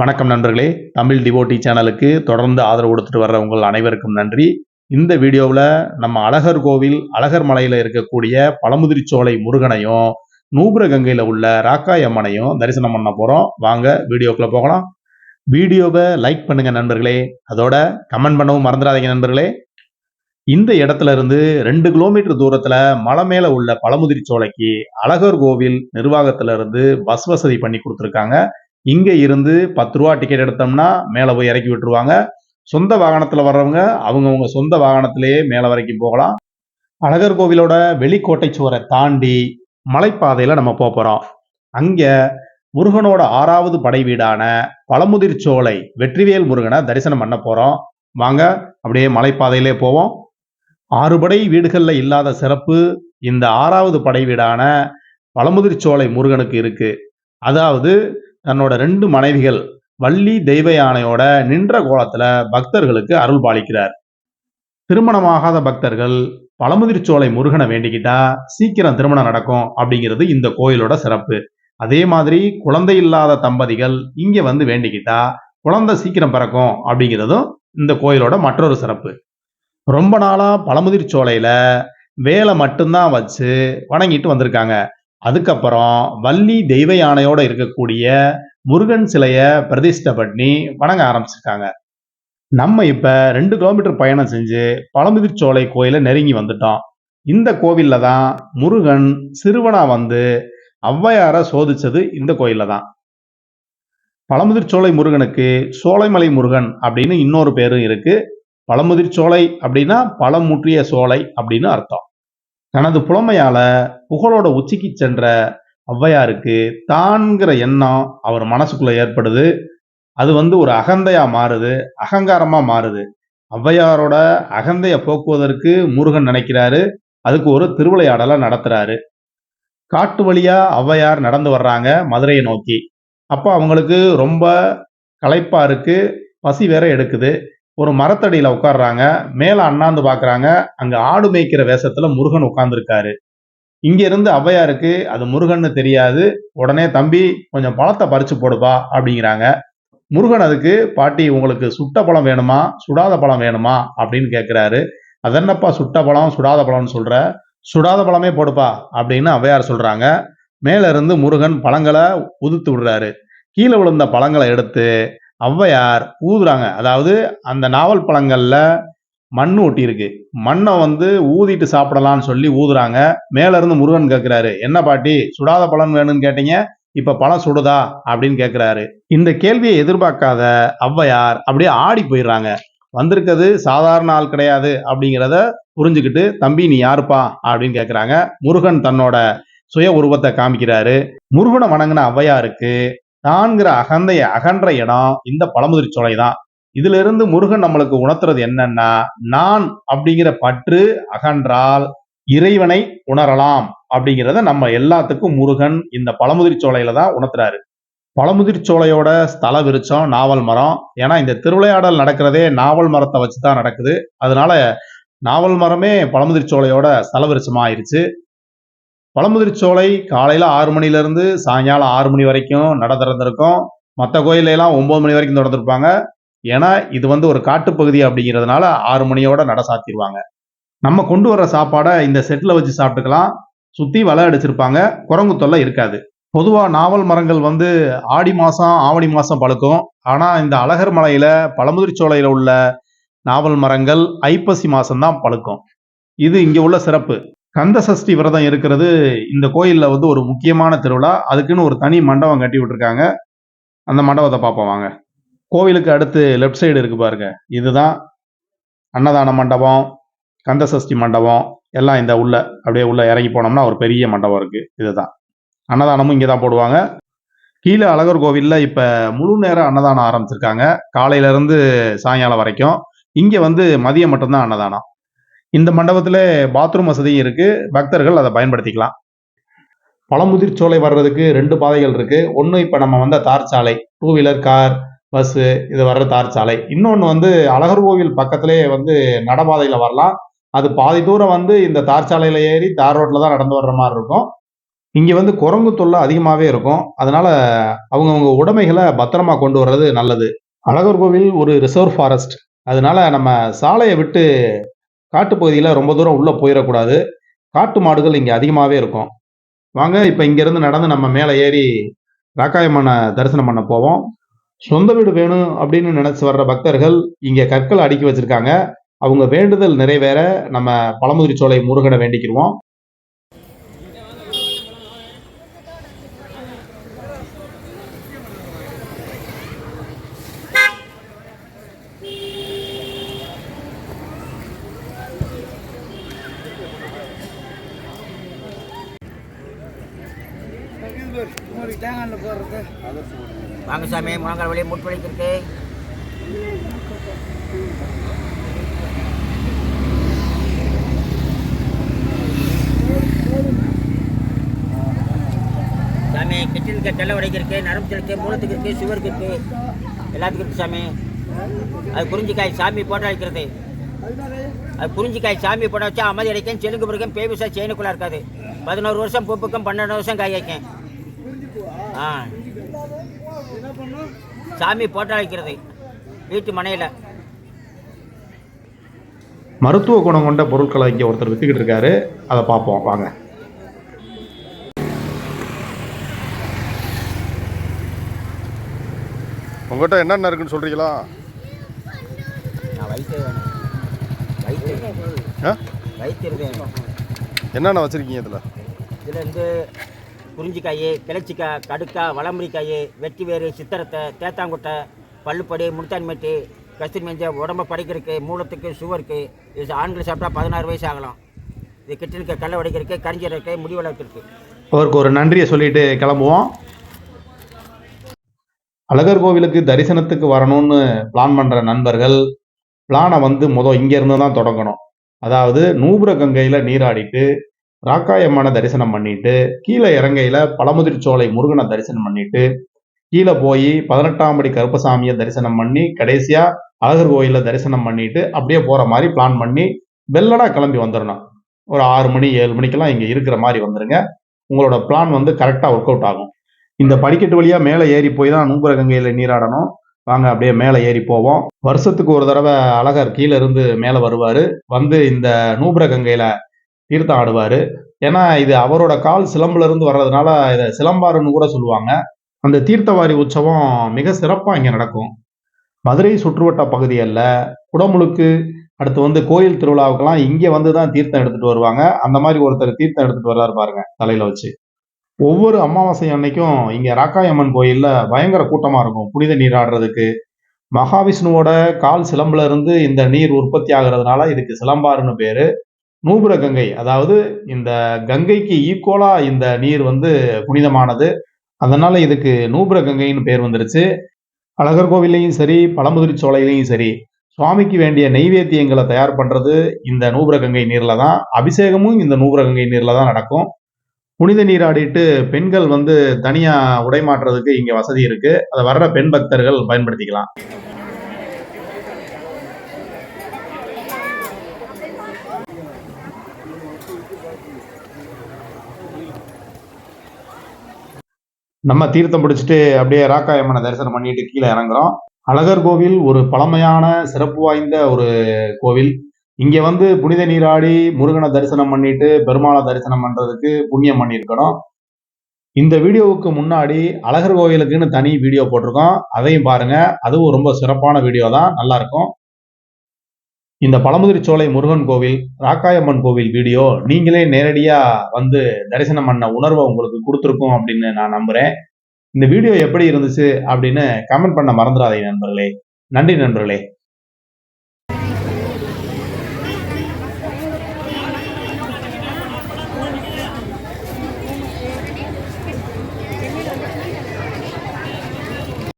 வணக்கம் நண்பர்களே. தமிழ் டிவோட்டி சேனலுக்கு தொடர்ந்து ஆதரவு கொடுத்துட்டு வர்ற உங்கள் அனைவருக்கும் நன்றி. இந்த வீடியோவில் நம்ம அழகர் கோவில் அழகர் மலையில் இருக்கக்கூடிய பழமுதிர்ச்சோலை முருகனையும் நூபுரகங்கையில் உள்ள ராக்காய் அம்மனையும் தரிசனம் பண்ண போகிறோம் வாங்க வீடியோக்குள்ளே போகலாம். வீடியோவை லைக் பண்ணுங்க நண்பர்களே. அதோட கமெண்ட் பண்ணவும் மறந்துடாதீங்க நண்பர்களே. இந்த இடத்துல இருந்து ரெண்டு கிலோமீட்டர் தூரத்துல மலை மேல உள்ள பழமுதிர்ச்சோலைக்கு அழகர் கோவில் நிர்வாகத்துல இருந்து பஸ் வசதி பண்ணி கொடுத்துருக்காங்க. இங்க இருந்து பத்து ரூபா டிக்கெட் எடுத்தோம்னா மேலே போய் இறக்கி விட்டுருவாங்க. சொந்த வாகனத்தில் வர்றவங்க அவங்கவுங்க சொந்த வாகனத்திலேயே மேலே வரைக்கும் போகலாம். அழகர் கோவிலோட வெளிக்கோட்டை சுவரை தாண்டி மலைப்பாதையில் நம்ம போகிறோம் அங்கே முருகனோட ஆறாவது படை வீடான பழமுதிர் சோலை வெற்றிவேல் முருகனை தரிசனம் பண்ண போகிறோம் வாங்க அப்படியே மலைப்பாதையிலே போவோம். ஆறு படை இல்லாத சிறப்பு இந்த ஆறாவது படை வீடான பழமுதிர் சோலை முருகனுக்கு இருக்குது அதாவது தன்னோட ரெண்டு மனைவிகள் வள்ளி தெய்வ யானையோட நின்ற கோலத்துல பக்தர்களுக்கு அருள் பாலிக்கிறார். திருமணமாகாத பக்தர்கள் பழமுதிர்ச்சோலை முருகனை வேண்டிக்கிட்டா சீக்கிரம் திருமணம் நடக்கும் அப்படிங்கிறது இந்த கோயிலோட சிறப்பு. அதே மாதிரி குழந்தை இல்லாத தம்பதிகள் இங்க வந்து வேண்டிக்கிட்டா குழந்தை சீக்கிரம் பிறக்கும் அப்படிங்கிறதும் இந்த கோயிலோட மற்றொரு சிறப்பு. ரொம்ப நாளா பழமுதிர்ச்சோலையில வேலை மட்டும்தான் வச்சு வணங்கிட்டு வந்திருக்காங்க. அதுக்கப்புறம் வள்ளி தெய்வ யானையோட இருக்கக்கூடிய முருகன் சிலைய பிரதிஷ்டை பண்ணி வணங்க ஆரம்பிச்சிருக்காங்க. நம்ம இப்ப ரெண்டு கிலோமீட்டர் பயணம் செஞ்சு பழமுதிர்ச்சோலை கோயிலை நெருங்கி வந்துட்டோம். இந்த கோவில்ல தான் முருகன் சிறுவனா வந்து ஔவையார சோதிச்சது இந்த கோயில்ல தான். பழமுதிர்ச்சோலை முருகனுக்கு சோலைமலை முருகன் அப்படின்னு இன்னொரு பேரும் இருக்கு. பழமுதிர்ச்சோலை அப்படின்னா பழமுற்றிய சோலை அப்படின்னு அர்த்தம். தனது புலமையால புகழோட உச்சிக்கு சென்ற ஔவையாருக்கு தான்கிற எண்ணம் அவர் மனசுக்குள்ள ஏற்படுது. அது வந்து ஒரு அகந்தையா மாறுது அகங்காரமா மாறுது. ஔவையாரோட அகந்தைய போக்குவதற்கு முருகன் நினைக்கிறாரு. அதுக்கு ஒரு திருவிளையாடலை நடத்துறாரு. காட்டு வழியா ஔவையார் நடந்து வர்றாங்க மதுரையை நோக்கி. அப்போ அவங்களுக்கு ரொம்ப களைப்பா இருக்கு பசி வேற எடுக்குது. ஒரு மரத்தடியில உட்கார்றாங்க. மேல அண்ணாந்து பாக்குறாங்க. அங்க ஆடு மேய்க்கிற வேஷத்துல முருகன் உட்கார்ந்துருக்காரு. இங்க இருந்து ஔவையாருக்கு அது முருகன்னு தெரியாது. உடனே தம்பி கொஞ்சம் பழத்தை பறிச்சு போடுப்பா அப்படிங்கிறாங்க. முருகன் அதுக்கு பாட்டி உங்களுக்கு சுட்ட பழம் வேணுமா? சுடாத பழம் வேணுமா? அப்படின்னு கேட்கிறாரு அதென்னப்பா சுட்ட பழம் சுடாத பழம்னு சொல்ற? சுடாத பழமே போடுப்பா அப்படின்னு ஔவையார் சொல்றாங்க. மேல இருந்து முருகன் பழங்களை உதுத்து விடுறாரு. கீழே விழுந்த பழங்களை எடுத்து ஔவையார் ஊதுறாங்க. அதாவது அந்த நாவல் பழங்கள்ல மண் ஒட்டி இருக்கு மண்ணை வந்து ஊதிட்டு சாப்பிடலாம்னு சொல்லி ஊதுறாங்க. மேலேருந்து முருகன் கேட்குறாரு என்ன பாட்டி சுடாத பழம் வேணும்னு கேட்டீங்க? இப்போ பழம் சுடுதா? அப்படின்னு கேட்குறாரு இந்த கேள்வியை எதிர்பார்க்காத ஔவையார் அப்படியே ஆடி போயிடுறாங்க. வந்திருக்கிறது சாதாரண ஆள் கிடையாது அப்படிங்கிறத புரிஞ்சுக்கிட்டு தம்பி நீ யாருப்பா? அப்படின்னு கேட்குறாங்க முருகன் தன்னோட சுய உருவத்தை காமிக்கிறாரு. முருகனை வணங்கின ஔவையாருக்கு தான்கிற அகந்தைய அகன்ற இடம் இந்த பழமுதிர் சோலை தான் இதுல இருந்து முருகன் நம்மளுக்கு உணர்த்துறது என்னன்னா நான் அப்படிங்கிற பற்று அகன்றால் இறைவனை உணரலாம் அப்படிங்கிறத நம்ம எல்லாத்துக்கும் முருகன் இந்த பழமுதிர் சோலையில தான் உணர்த்துறாரு. பழமுதிர் சோலையோட ஸ்தல விருச்சம் நாவல் மரம். ஏன்னா இந்த திருவிளையாடல் நடக்கிறதே நாவல் மரத்தை வச்சு தான் நடக்குது. அதனால நாவல் மரமே பழமுதிர் சோலையோட ஸ்தல விருச்சமா பழமுதிர் சோலை காலையில் ஆறு மணிலேருந்து சாயங்காலம் ஆறு மணி வரைக்கும் நட திறந்திருக்கும். மற்ற கோயிலெல்லாம் ஒம்பது மணி வரைக்கும் திறந்துருப்பாங்க. ஏன்னா இது வந்து ஒரு காட்டுப்பகுதி அப்படிங்கிறதுனால ஆறு மணியோட நட சாத்திடுவாங்க நம்ம கொண்டு வர்ற சாப்பாடை இந்த செட்டில் வச்சு சாப்பிட்டுக்கலாம். சுற்றி வலை அடிச்சிருப்பாங்க. குரங்கு தொல்லை இருக்காது. பொதுவாக நாவல் மரங்கள் வந்து ஆடி மாதம் ஆவணி மாதம் பழுக்கும். ஆனால் இந்த அழகர் மலையில் பழமுதிர் சோலையில் உள்ள நாவல் மரங்கள் ஐப்பசி மாதம்தான் பழுக்கும். இது இங்கே உள்ள சிறப்பு. கந்த சஷ்டி விரதம் இருக்கிறது. இந்த கோயிலில் வந்து ஒரு முக்கியமான திருவிழா. அதுக்குன்னு ஒரு தனி மண்டபம் கட்டி விட்டுருக்காங்க. அந்த மண்டபத்தை பார்ப்போம் வாங்க. கோவிலுக்கு அடுத்து லெஃப்ட் சைடு இருக்கு பாருங்க. இதுதான் அன்னதான மண்டபம் கந்த சஷ்டி மண்டபம் எல்லாம் இந்த உள்ள அப்படியே உள்ள இறங்கி போனோம்னா ஒரு பெரிய மண்டபம் இருக்கு. இதுதான். அன்னதானமும் இங்கே தான் போடுவாங்க. கீழே அழகர் கோவில்ல இப்போ முழு நேரம் அன்னதானம் ஆரம்பிச்சிருக்காங்க. காலையிலேருந்து சாயங்காலம் வரைக்கும். இங்கே வந்து மதியம் மட்டும்தான் அன்னதானம். இந்த மண்டபத்தில் பாத்ரூம் வசதியும் இருக்குது பக்தர்கள் அதை பயன்படுத்திக்கலாம் பழமுதிர் சோலை வர்றதுக்கு ரெண்டு பாதைகள் இருக்குது ஒன்று இப்போ நம்ம வந்த தார் சாலை டூ வீலர் கார் பஸ்ஸு இது வர்ற தார் சாலை இன்னொன்று வந்து அழகர் கோவில் பக்கத்திலே வந்து நடபாதையில் வரலாம் அது பாதி தூரம் வந்து இந்த தார் சாலையில் ஏறி தார் ரோட்டில் தான் நடந்து வர்ற மாதிரி இருக்கும் இங்கே வந்து குரங்கு தொல்லை அதிகமாகவே இருக்கும். அதனால் அவங்கவுங்க உடைமைகளை பத்திரமா கொண்டு வர்றது நல்லது. அழகர் கோவில் ஒரு ரிசர்வ் ஃபாரஸ்ட். அதனால நம்ம சாலையை விட்டு காட்டுப்பகுதியில் ரொம்ப தூரம் உள்ளே போயிடக்கூடாது காட்டு மாடுகள் இங்கே அதிகமாகவே இருக்கும். வாங்க இப்போ இங்கேருந்து நடந்து நம்ம மேலே ஏறி ராக்காயம்மனை தரிசனம் பண்ண போவோம். சொந்த வீடு வேணும் அப்படின்னு நினச்சி வர்ற பக்தர்கள் இங்கே கற்களை அடுக்கி வச்சுருக்காங்க அவங்க வேண்டுதல் நிறைவேற நம்ம பழமுதிர்ச்சோலை முருகனை வேண்டிக்கிருவோம். வாங்க சாமி முழங்கால் வழியை முற்படுத்திருக்கு சாமி கிச்சனுக்கு தெல்ல உடைக்கிருக்கு நரம்பு இருக்கு மூலத்துக்கு இருக்கு சுகருக்கு இருக்கு. எல்லாத்துக்கும் இருக்கு சாமி. அது குறிஞ்சிக்காய் சாமி போட்டு அழைக்கிறது அது குறிஞ்சிக்காய் சாமி போட வச்சா அமைதி அடைக்கும் செலுங்கு பிறக்கும் பேபிசா செயினுக்குள்ள இருக்காது. பதினோரு வருஷம் பூப்புக்கும் பன்னெண்டு வருஷம் காய் வைக்கும். ஆ. சாமி போட்டோ வைக்கிறது வீட்டு மனையில். மருத்துவ குணம் கொண்ட பொருட்களை இங்க ஒருத்தர் வித்துக்கிட்டு இருக்காரு. அதை பார்ப்போம் வாங்க. உங்கள்கிட்ட என்னென்ன இருக்குன்னு சொல்கிறீங்களா என்னென்ன வச்சுருக்கீங்க இதில்? இதில் இருந்து குறிஞ்சிக்காய் கிளச்சிக்காய் கடுக்காய் வளம்புரிக்காய் வெட்டி வேறு சித்திரத்தை தேத்தாங்குட்டை பல்லுப்படி முடுத்தான் கஸ்தூரி மஞ்சள் உடம்ப படைக்கிறதுக்கு மூலத்துக்கு சுகருக்கு இது ஆண்கள் சாப்பிட்டா பதினாறு வயசு ஆகலாம் இது கிட்ட இருக்க கல்லை உடைக்கிறதுக்கு கரிஞ்சீரக்கு முடி வளர்க்குறதுக்கு அவருக்கு ஒரு நன்றியை சொல்லிட்டு கிளம்புவோம். அழகர் கோவிலுக்கு தரிசனத்துக்கு வரணும்னு பிளான் பண்ணுற நண்பர்கள் பிளானை வந்து மொதல் இங்கேருந்து தான் தொடங்கணும். அதாவது நூபுர கங்கையில் நீராடிட்டு ராக்காயம்மனை தரிசனம் பண்ணிட்டு கீழே இறங்கையில பழமுதிர்ச்சோலை முருகனை தரிசனம் பண்ணிட்டு கீழே போய் பதினெட்டாம் படி கருப்பசாமியை தரிசனம் பண்ணி கடைசியா அழகர் கோயில தரிசனம் பண்ணிட்டு அப்படியே போற மாதிரி பிளான் பண்ணி வெள்ளடா கிளம்பி வந்துடணும். ஒரு ஆறு மணி ஏழு மணிக்கெல்லாம் இங்க இருக்கிற மாதிரி வந்துருங்க. உங்களோட பிளான் வந்து கரெக்டா ஒர்க் அவுட் ஆகும். இந்த படிக்கட்டு வழியா மேலே ஏறி போய் தான் நூபுர கங்கையில நீராடணும். வாங்க அப்படியே மேலே ஏறி போவோம். வருஷத்துக்கு ஒரு தடவை அழகர் கீழே இருந்து மேலே வருவார் வந்து இந்த நூபுர கங்கையில தீர்த்தம் ஆடுவார் ஏன்னா இது அவரோட கால் சிலம்புலேருந்து வர்றதுனால இதை சிலம்பாருன்னு கூட சொல்லுவாங்க. அந்த தீர்த்தவாரி உற்சவம் மிக சிறப்பாக இங்கே நடக்கும். மதுரை சுற்றுவட்ட பகுதியில் குடமுழுக்கு அடுத்து வந்து கோயில் திருவிழாவுக்கெல்லாம் இங்கே வந்து தான் தீர்த்தம் எடுத்துகிட்டு வருவாங்க. அந்த மாதிரி ஒருத்தர் தீர்த்தம் எடுத்துகிட்டு வர்றாரு பாருங்க தலையில் வச்சு. ஒவ்வொரு அமாவாசை அன்னைக்கும் இங்கே ராக்காயம்மன் கோயிலில் பயங்கர கூட்டமாக இருக்கும். புனித நீராடுறதுக்கு. மகாவிஷ்ணுவோட கால் சிலம்புல இருந்து இந்த நீர் உற்பத்தி ஆகிறதுனால இதுக்கு சிலம்பாருன்னு பேர் நூபுர கங்கை அதாவது இந்த கங்கைக்கு ஈக்குவலா இந்த நீர் வந்து புனிதமானது. அதனால இதுக்கு நூபுர கங்கைன்னு பேர் வந்துருச்சு. அழகர் கோவில்லையும் சரி, பழமுதிர்ச்சோலையிலையும் சரி, சுவாமிக்கு வேண்டிய நெய்வேத்தியங்களை தயார் பண்றது இந்த நூபுர கங்கை நீர்ல தான். அபிஷேகமும் இந்த நூபுர கங்கை நீர்ல தான் நடக்கும். புனித நீராடிட்டு பெண்கள் வந்து தனியா உடைமாற்றுறதுக்கு இங்க வசதி இருக்கு. அதை வர்ற பெண் பக்தர்கள் பயன்படுத்திக்கலாம். நம்ம தீர்த்தம் பிடிச்சிட்டு அப்படியே ராக்காயம்மனை தரிசனம் பண்ணிட்டு கீழே இறங்குறோம். அழகர் கோவில் ஒரு பழமையான சிறப்பு வாய்ந்த ஒரு கோவில். இங்க வந்து புனித நீராடி முருகனை தரிசனம் பண்ணிட்டு பெருமாளை தரிசனம் பண்றதுக்கு புண்ணியம் பண்ணியிருக்கணும். இந்த வீடியோவுக்கு முன்னாடி அழகர் கோவிலுக்குன்னு தனி வீடியோ போட்டிருக்கோம். அதையும் பாருங்க. அதுவும் ரொம்ப சிறப்பான வீடியோ தான். நல்லா இருக்கும். இந்த பழமுதிர்ச்சோலை முருகன் கோவில், ராக்காயம்மன் கோவில் வீடியோ நீங்களே நேரடியாக வந்து தரிசனம் பண்ண உணர்வை உங்களுக்கு கொடுத்துருக்கும் அப்படின்னு நான் நம்புகிறேன் இந்த வீடியோ எப்படி இருந்துச்சு அப்படின்னு கமெண்ட் பண்ண மறந்துடாதீங்க நண்பர்களே. நன்றி நண்பர்களே.